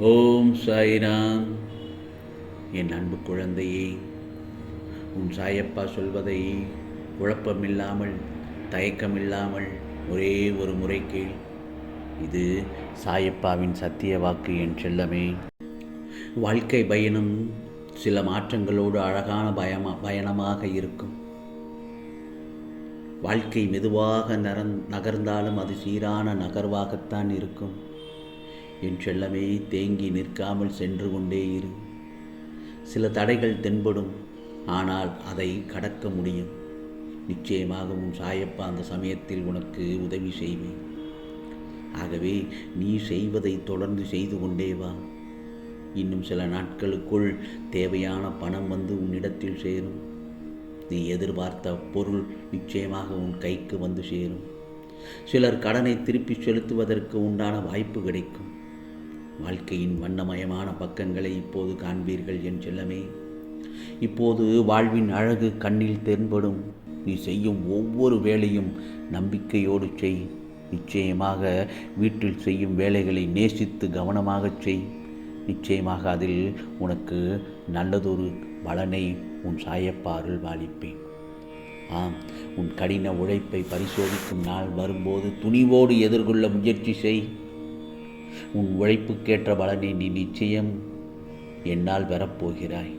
ஓம் சாய்ராம். என் அன்பு குழந்தையே உன் சாயப்பா சொல்வதை குழப்பமில்லாமல் தயக்கமில்லாமல் ஒரே ஒரு முறை கேள். இது சாயப்பாவின் சத்திய வாக்கு என் செல்லமே. வாழ்க்கை பயணம் சில மாற்றங்களோடு அழகான பயமா பயணமாக இருக்கும். வாழ்க்கை மெதுவாக நரந் நகர்ந்தாலும் அது சீரான நகர்வாகத்தான் இருக்கும். என் செல்லமே தேங்கி நிற்காமல் சென்று கொண்டே இரு. சில தடைகள் தென்படும் ஆனால் அதை கடக்க முடியும். நிச்சயமாக உன் சாயப்பா அந்த சமயத்தில் உனக்கு உதவி செய்வேன். ஆகவே நீ செய்வதை தொடர்ந்து செய்து கொண்டே வா. இன்னும் சில நாட்களுக்குள் தேவையான பணம் வந்து உன்னிடத்தில் சேரும். நீ எதிர்பார்த்த பொருள் நிச்சயமாக உன் கைக்கு வந்து சேரும். சிலர் கடனை திருப்பி செலுத்துவதற்கு உண்டான வாய்ப்பு கிடைக்கும். வாழ்க்கையின் வண்ணமயமான பக்கங்களை இப்போது காண்பீர்கள் என் செல்லமே. இப்போது வாழ்வின் அழகு கண்ணில் தென்படும். நீ செய்யும் ஒவ்வொரு வேலையும் நம்பிக்கையோடு செய். நிச்சயமாக வீட்டில் செய்யும் வேலைகளை நேசித்து கவனமாகச் செய். நிச்சயமாக அதில் உனக்கு நல்லதொரு பலனை உன் சாயப்பாருள் வாழிப்பேன் ஆம் உன் கடின உழைப்பை பரிசோதிக்கும் நாள் வரும்போது துணிவோடு எதிர்கொள்ள முயற்சி செய். உன் உழைப்புக்கேற்ற பலனை நீ நிச்சயம் என்னால் பெறப்போகிறாய்.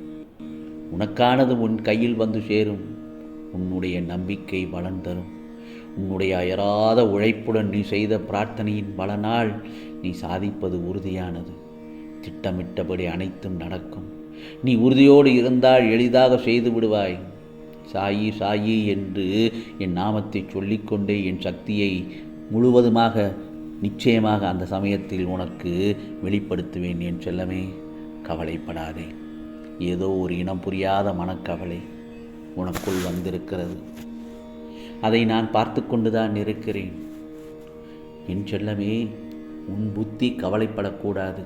உனக்கானது உன் கையில் வந்து சேரும். உன்னுடைய நம்பிக்கை பலன் தரும். உன்னுடைய அயராத உழைப்புடன் நீ செய்த பிரார்த்தனையின் பலனால் நீ சாதிப்பது உறுதியானது. திட்டமிட்டபடி அனைத்தும் நடக்கும். நீ உறுதியோடு இருந்தால் எளிதாக செய்து விடுவாய். சாயி சாயி என்று என் நாமத்தை சொல்லிக்கொண்டே என் சக்தியை முழுவதுமாக நிச்சயமாக அந்த சமயத்தில் உனக்கு வெளிப்படுத்துவேன் என் செல்லமே. கவலைப்படாதே. ஏதோ ஒரு இனம் புரியாத மனக்கவலை உனக்குள் வந்திருக்கிறது. அதை நான் பார்த்து கொண்டுதான் இருக்கிறேன். என் செல்லமே உன் புத்தி கவலைப்படக்கூடாது.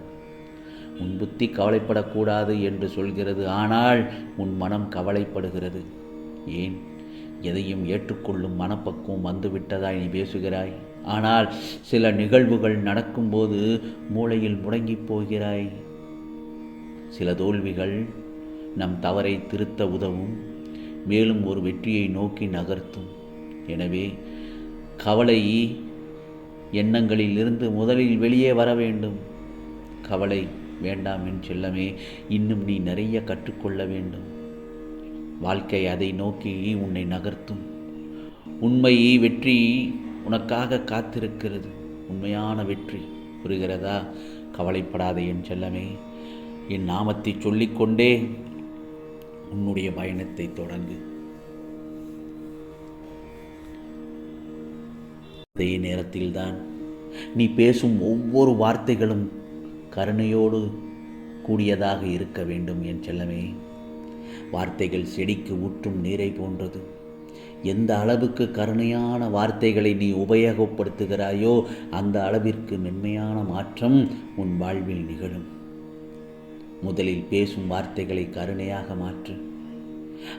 உன் புத்தி கவலைப்படக்கூடாது என்று சொல்கிறது. ஆனால் உன் மனம் கவலைப்படுகிறது. ஏன்? எதையும் ஏற்றுக்கொள்ளும் மனப்பக்குவம் வந்துவிட்டதாய் நீ பேசுகிறாய். ஆனால் சில நிகழ்வுகள் நடக்கும்போது மூளையில் முடங்கிப் போகிறாய். சில தோல்விகள் நம் தவறை திருத்த உதவும் மேலும் ஒரு வெற்றியை நோக்கி நகர்த்தும். எனவே கவலை எண்ணங்களிலிருந்து முதலில் வெளியே வர வேண்டும். கவலை வேண்டாம் என் செல்லமே இன்னும் நீ நிறைய கற்றுக்கொள்ள வேண்டும். வாழ்க்கை அதை நோக்கி உன்னை நகர்த்தும். உண்மை வெற்றி உனக்காக காத்திருக்கிறது. உண்மையான வெற்றி புரிகிறதா? கவலைப்படாதே என் செல்லமே. என் நாமத்தை சொல்லிக்கொண்டே உன்னுடைய பயணத்தை தொடங்கு. அதே நேரத்தில்தான் நீ பேசும் ஒவ்வொரு வார்த்தைகளும் கருணையோடு கூடியதாக இருக்க வேண்டும் என் செல்லமே. வார்த்தைகள் செடிக்கு ஊற்றும் நீரை போன்றது. எந்த அளவுக்கு கருணையான வார்த்தைகளை நீ உபயோகப்படுத்துகிறாயோ அந்த அளவிற்கு மென்மையான மாற்றம் உன் வாழ்வில் நிகழும். முதலில் பேசும் வார்த்தைகளை கருணையாக மாற்று.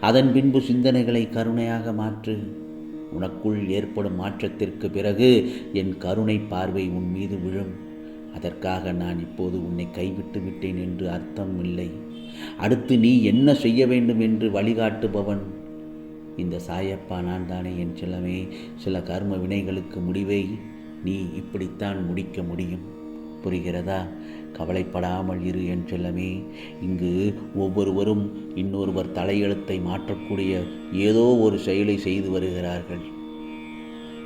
அதன் பின்பு சிந்தனைகளை கருணையாக மாற்று. உனக்குள் ஏற்படும் மாற்றத்திற்கு பிறகு என் கருணை பார்வை உன் மீது விழும். அதற்காக நான் இப்போது உன்னை கைவிட்டு விட்டேன் என்று அர்த்தம் இல்லை. அடுத்து நீ என்ன செய்ய வேண்டும் என்று வழிகாட்டுபவன் இந்த சாயப்பா நான் தானே என் செல்லமே. சில கர்ம வினைகளுக்கு முடிவை நீ இப்படித்தான் முடிக்க முடியும். புரிகிறதா? கவலைப்படாமல் இரு என் செல்லமே. இங்கு ஒவ்வொருவரும் இன்னொருவர் தலையெழுத்தை மாற்றக்கூடிய ஏதோ ஒரு செயலை செய்து வருகிறார்கள்.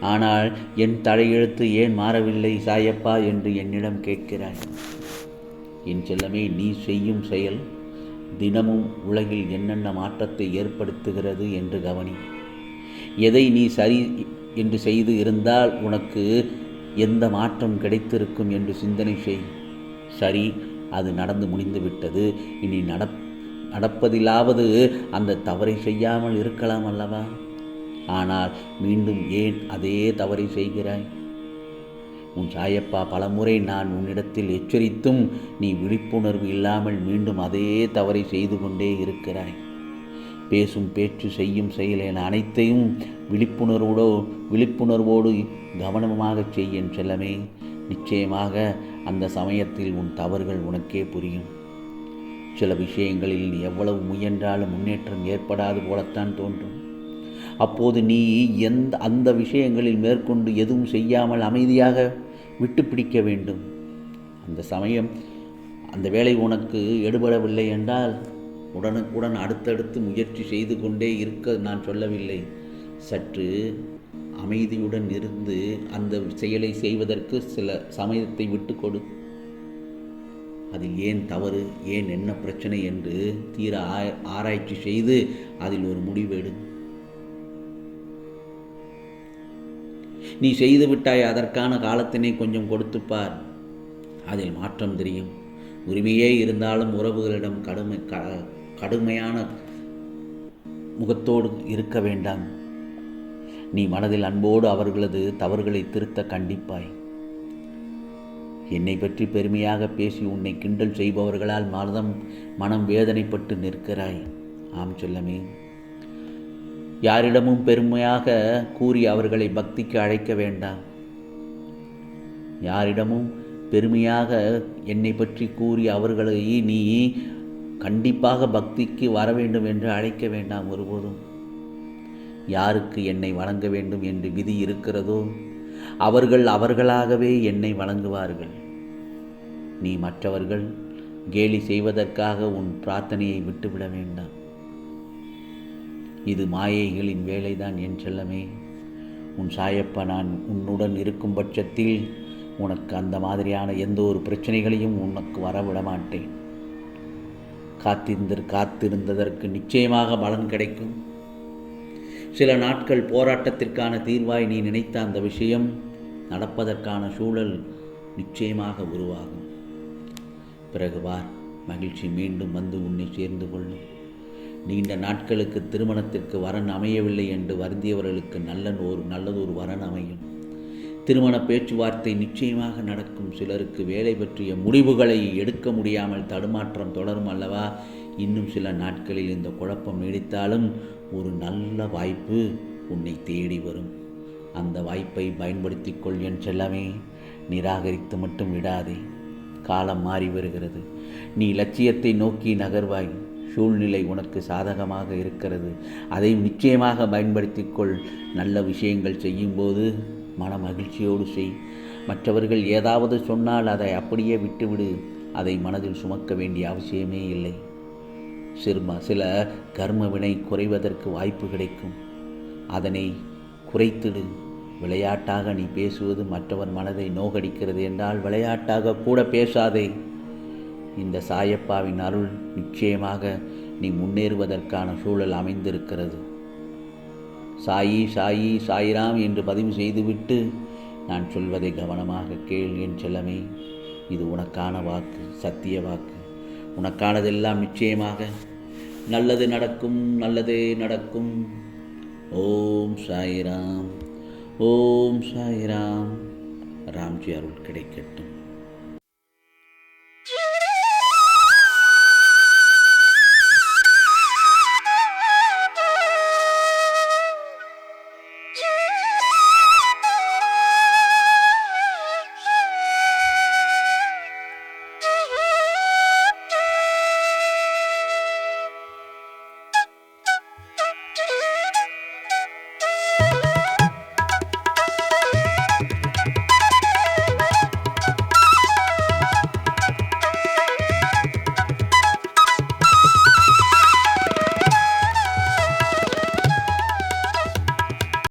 ஆனால் என் தலையெழுத்து ஏன் மாறவில்லை சாயப்பா என்று என்னிடம் கேட்கிறாய். என் செல்லமே நீ செய்யும் செயல் தினமும் உலகில் என்னென்ன மாற்றத்தை ஏற்படுத்துகிறது என்று கவனி. எதை நீ சரி என்று செய்து இருந்தால் உனக்கு எந்த மாற்றம் கிடைத்திருக்கும் என்று சிந்தனை செய். சரி அது நடந்து முடிந்துவிட்டது இனி நட நடப்பதிலாவது அந்த தவறை செய்யாமல் இருக்கலாம் அல்லவா? ஆனால் மீண்டும் ஏன் அதே தவறை செய்கிறாய்? உன் சாயப்பா பலமுறை நான் உன்னிடத்தில் எச்சரித்தும் நீ விழிப்புணர்வு இல்லாமல் மீண்டும் அதே தவறை செய்து கொண்டே இருக்கிறாய். பேசும் பேச்சு செய்யும் செயல் என அனைத்தையும் விழிப்புணர்வோடோ விழிப்புணர்வோடு கவனமாக செய்யும் செல்லமே. நிச்சயமாக அந்த சமயத்தில் உன் தவறுகள் உனக்கே புரியும். சில விஷயங்களில் நீ எவ்வளவு முயன்றாலும் முன்னேற்றம் ஏற்படாது போலத்தான் தோன்றும். அப்போது நீ எந்த அந்த விஷயங்களில் மேற்கொண்டு எதுவும் செய்யாமல் அமைதியாக விட்டு பிடிக்க வேண்டும். அந்த சமயம் அந்த வேலை உனக்கு எடுபடவில்லை என்றால் உடனுக்குடன் அடுத்தடுத்து முயற்சி செய்து கொண்டே இருக்க நான் சொல்லவில்லை. சற்று அமைதியுடன் இருந்து அந்த செயலை செய்வதற்கு சில சமயத்தை விட்டு கொடு. அதில் ஏன் தவறு ஏன் என்ன பிரச்சனை என்று தீர ஆ- ஆராய்ச்சி செய்து அதில் ஒரு முடிவெடு நீ செய்து விட்டாய் அதற்கான காலத்தினை கொஞ்சம் கொடுத்துப்பார். அதில் மாற்றம் தெரியும். உரிமையே இருந்தாலும் உறவுகளிடம் கடுமை க கடுமையான முகத்தோடு இருக்க வேண்டாம். நீ மனதில் அன்போடு அவர்களது தவறுகளை திருத்த கண்டிப்பாய். என்னை பற்றி பெருமையாக பேசி உன்னை கிண்டல் செய்பவர்களால் மனதம் மனம் வேதனைப்பட்டு நிற்கிறாய். ஆம் சொல்லமே. யாரிடமும் பெருமையாக கூறி அவர்களை பக்திக்கு அழைக்க வேண்டாம். யாரிடமும் பெருமையாக என்னை பற்றி கூறி அவர்களை நீ கண்டிப்பாக பக்திக்கு வர வேண்டும் என்று அழைக்க வேண்டாம் ஒருபோதும். யாருக்கு என்னை வணங்க வேண்டும் என்று விதி இருக்கிறதோ அவர்கள் அவர்களாகவே என்னை வணங்குவார்கள் நீ மற்றவர்கள் கேலி செய்வதற்காக உன் பிரார்த்தனையை விட்டுவிட வேண்டாம். இது மாயைகளின் வேலைதான் என் செல்லமே உன் சாயப்பா நான் உன்னுடன் இருக்கும் பட்சத்தில் உனக்கு அந்த மாதிரியான எந்த ஒரு பிரச்சனைகளையும் உனக்கு வரவிட மாட்டேன். காத்திருந்த காத்திருந்ததற்கு நிச்சயமாக பலன் கிடைக்கும். சில நாட்கள் போராட்டத்திற்கான தீர்வாய் நீ நினைத்த அந்த விஷயம் நடப்பதற்கான சூழல் நிச்சயமாக உருவாகும். பிறகு வார் மகிழ்ச்சி மீண்டும் வந்து உன்னை சேர்ந்து கொள்ளும். நீண்ட நாட்களுக்கு திருமணத்திற்கு வரன் அமையவில்லை என்று வருந்தியவர்களுக்கு நல்ல ஒரு நல்லதொரு வரன் அமையும். திருமண பேச்சுவார்த்தை நிச்சயமாக நடக்கும். சிலருக்கு வேலை பற்றிய முடிவுகளை எடுக்க முடியாமல் தடுமாற்றம் தொடரும் அல்லவா? இன்னும் சில நாட்களில் இந்த குழப்பம் நீடித்தாலும் ஒரு நல்ல வாய்ப்பு உன்னை தேடி வரும். அந்த வாய்ப்பை பயன்படுத்தி கொள் என் செல்லமே. நிராகரித்து மட்டும் விடாதே. காலம் மாறி வருகிறது. நீ லட்சியத்தை நோக்கி நகர்வாய். சூழ்நிலை உனக்கு சாதகமாக இருக்கிறது. அதை நிச்சயமாக பயன்படுத்திக் கொள் நல்ல விஷயங்கள் செய்யும்போது மன மகிழ்ச்சியோடு செய். மற்றவர்கள் ஏதாவது சொன்னால் அதை அப்படியே விட்டுவிடு. அதை மனதில் சுமக்க வேண்டிய அவசியமே இல்லை. சிறும சில கர்ம வினை குறைவதற்கு வாய்ப்பு கிடைக்கும். அதனை குறைத்திடு. விளையாட்டாக நீ பேசுவது மற்றவர் மனதை நோகடிக்கிறது என்றால் விளையாட்டாக கூட பேசாதே. இந்த சாயப்பாவின் அருள் நிச்சயமாக நீ முன்னேறுவதற்கான சூழல் அமைந்திருக்கிறது. சாயி சாயி சாயிராம் என்று பதிவு செய்துவிட்டு நான் சொல்வதை கவனமாக கேள் என் செல்லமே. இது உனக்கான வாக்கு சத்திய வாக்கு. உனக்கானதெல்லாம் நிச்சயமாக நல்லது நடக்கும் நல்லதே நடக்கும். ஓம் சாயிராம் ஓம் சாயிராம். ராம்ஜி அருள் கிடைக்கட்டும்.